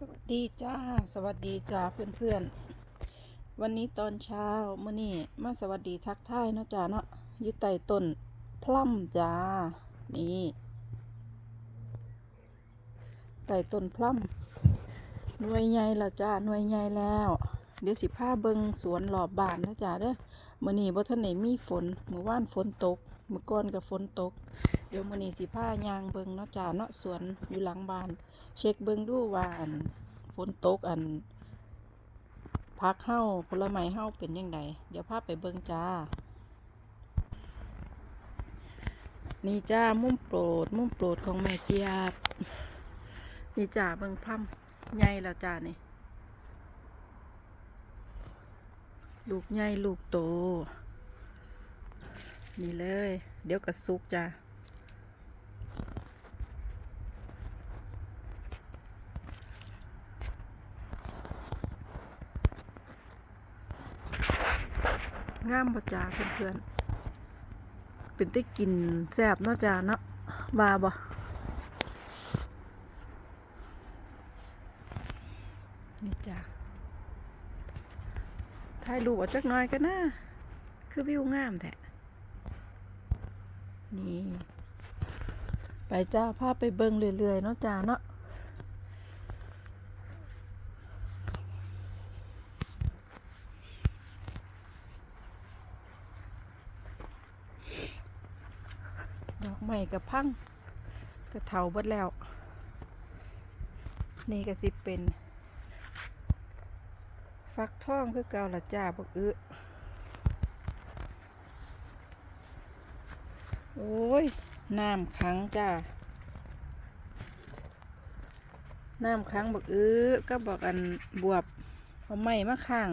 สวัสดีจ้า สวัสดีจ้าเพื่อนๆวันนี้ตอนเช้ามื่อนี้มาสวัสดีทักทายเนาะจ้าเนาะอยู่ใต้ต้นพลัมจ้า นี่ใต้ต้นพลัมหน่วยใหญ่แล้วจ้าหน่วยใหญ่แล้ว เดี๋ยวสิพาเบิงสวนหลอบบานนะจ้าเด้อมื่อนี้บ่ทันไหนมีฝนเมื่อวานฝนตก เมื่อก่อนก็ฝนตก ดี๋ยวมื่อนี้สิพายางเบิงเนาะจ้าเนาะสวนอยู่หลังบ้าน เช็คเบิ่งดูว่าอันฝนตกอันพักเฮ้าผลไม้เฮ้าเป็นยังไงเดี๋ยวพาไปเบิ่งจ้า นี่จ้ามุมโปรด มุมโปรดของแม่เจี๊ยบ นี่จ้าเบิ่งพร่ำใหญ่แล้วจ้านี่ ลูกใหญ่ลูกโต นี่เลย เดี๋ยวกระสุกจ้า งามบ่จ้าเพื่อนๆเป็นได้กินแซ่บเนาะจ้าเนาะว่าบ่นี่จ้าถ่ายรูปเอาจักหน่อยกันนะคือวิวงามแท้นี่ ไปจ้าพาไปเบิ่งเรื่อยๆเนาะจ้าเนาะ ดอกไม้กับพังกระเถาเบิดแล้ว นี่ก็สิเป็น ฟักทองคือเกาละจ้าบักอึโอ้ย น้ำขังจ้า น้ำขังบักอึก็บอกอันบวบเอาไม้มาข้าง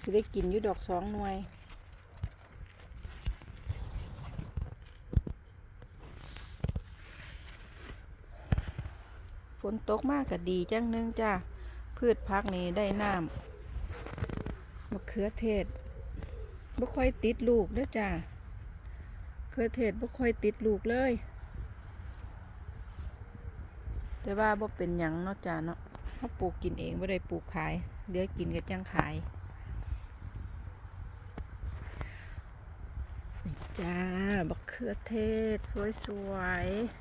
สิได้กินอยู่ดอกสองหน่วย นตกมากก็ดีจังนึงจ้าพืชพักนี้ได้น้ำมะเขือเทศบ่ค่อยติดลูกเด้อจ้าเขือเทศบ่ค่อยติดลูกเลย แต่ว่าบ่เป็นหยังเนาะจ้าเนาะเขาปลูกกินเองบ่ได้ปลูกขายเหลือกินก็จังขายจ้าบักเขือเทศ สวยๆ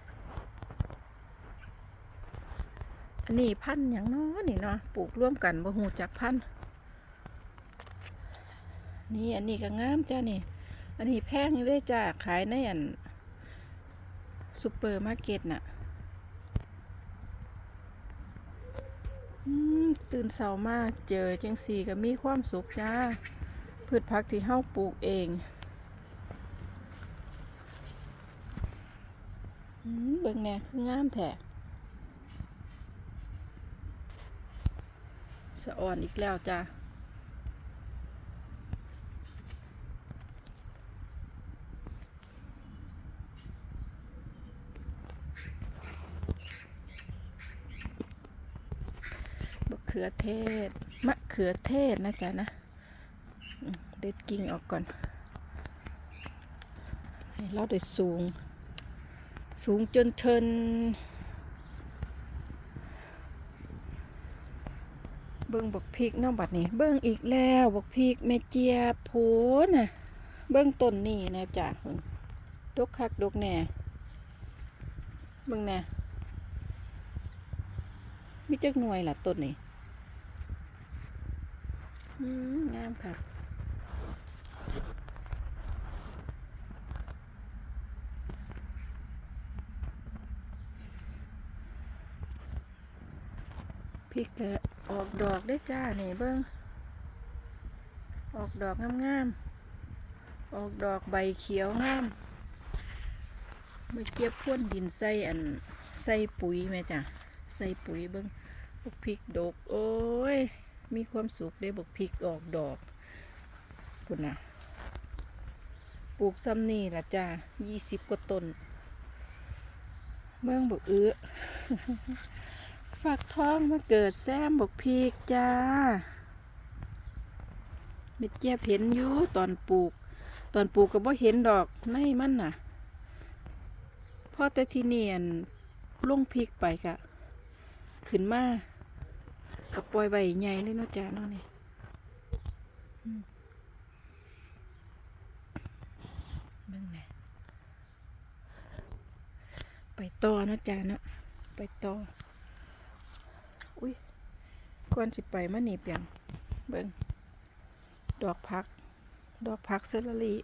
อันนี้พันธุ์อย่างน้อนี่เนาะปลูกร่วมกันบ่หูจักพันธุ์นี่อันนี้ก็งามจ้านี่ อันนี้แพงเลยจ้าขายในอันซูเปอร์มาร์เก็ตน่ะอืมตื่นเสาร์มากเจอจังสีก็มีความสุขจ้าพืชผักที่เฮาปลูกเองเบิ่งแน่คืองามแท้ สะอ่อนอีกแล้วจ้าบะเขือเทศ มะเขือเทศนะจ๊ะนะ เด็ดกิ่งออกก่อน ให้เราได้สูง สูงจนเทิน เบิ้งบกพริกน้องบัดนี้ เบิ้งอีกแล้วบกพริกแม่เจียโผน่ะ เบิ้งต้นนี่นะจ้ะเบิ่งดกคักดกแน่เบิ้งแน่มีจักหน่วยล่ะต้นนี่งามค่ะ ริกก็ออกดอกได้จ้านี่เบิ่งออกดอกงามๆ ออกดอกใบเขียวงามเมาเก็บพ่นดินใส่อันใส่ปุ๋ยไหมจ้ะใส่ปุ๋ยเบิ้งบกพริกดก โอ้ย มีความสุขได้บกพริกออกดอกคุณน่ะปลูกซ้ำนี่ละจ้ายี่สิบกว่าต้น เมืองบกเอื้อ ฝักทองมาเกิดแซมบกพริกจ้าเม็ดเจี๊ยบเห็นอยู่ตอนปลูก ตอนปลูกก็บ่เห็นดอกในมันน่ะพอแต่ที่เนียนลงพริกไปกะ ขึ้นมากับปล่อยใบใหญ่เลยเนาะจ้าเนาะนี่อืมเบิ่งน่ไปต่อเนาะจ้าเนาะไปต่อ อุ้ยก่อนสิไปมานี่เปียงเบิ่งดอกพัก ดอกพักเซลลารี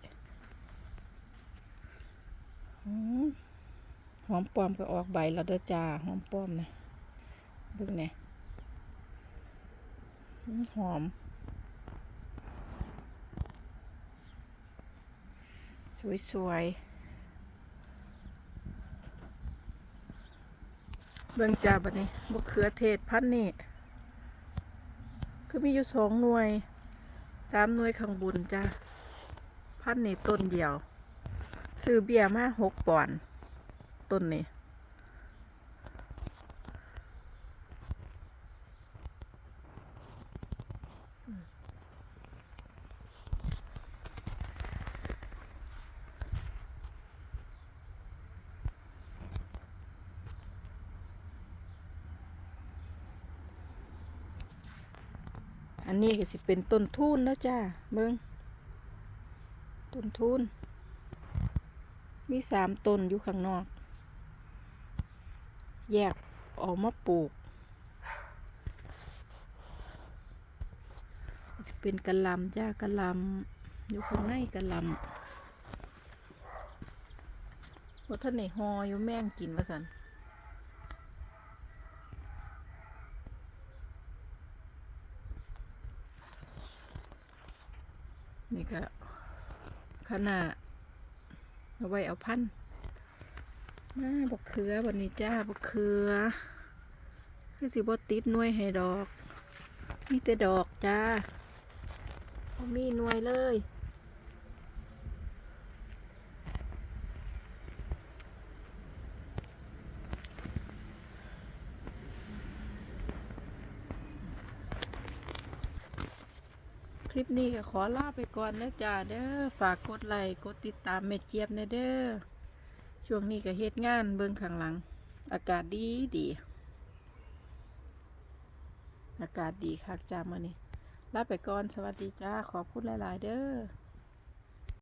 อืมหอมปลอมก็ออกใบแล้วเด้อจ้าหอมปลอมนะเบิ่งเนี่ยหอม สวยๆ เบิ่งจ้าบัดนี้มะเขือเทศพันนี่คือมีอยู่สองหน่วยสามหน่วยข้างบนจ้าพันนี่ต้นเดียว ซื้อเบี้ยมาหกปอนต้นนี่ อันนี้ก็สิเป็นต้นทุนแล้วจ้าเบิ่งต้นทุนมีสามต้นอยู่ข้างนอก แยกออกมาปลูกจะเป็นกระลำจ้ากระลำอยู่ข้างในกระลำว่าท่านไหนหออยู่แม่งกินว่าสัน นี่ก็ขนาดเอาไว้เอาพันน้าบกเขือวันนี้จ้าบกเขือ คือสิบติดหน่วยให้ดอก มีแต่ดอกจ้ามีหน่วยเลย ลิปนี้ก็ขอลาไปก่อนนะจ้าเด้อฝากกดไลค์กดติดตามเม็ดเจี๊ยบนะเด้อช่วงนี้ก็เฮ็ดงานเบิ่งข้างหลัง อากาศดีดี อากาศดีคักจ้ามื้อนี้ลาไปก่อนสวัสดีจ้าขอบคุณหลาย ๆ เด้อ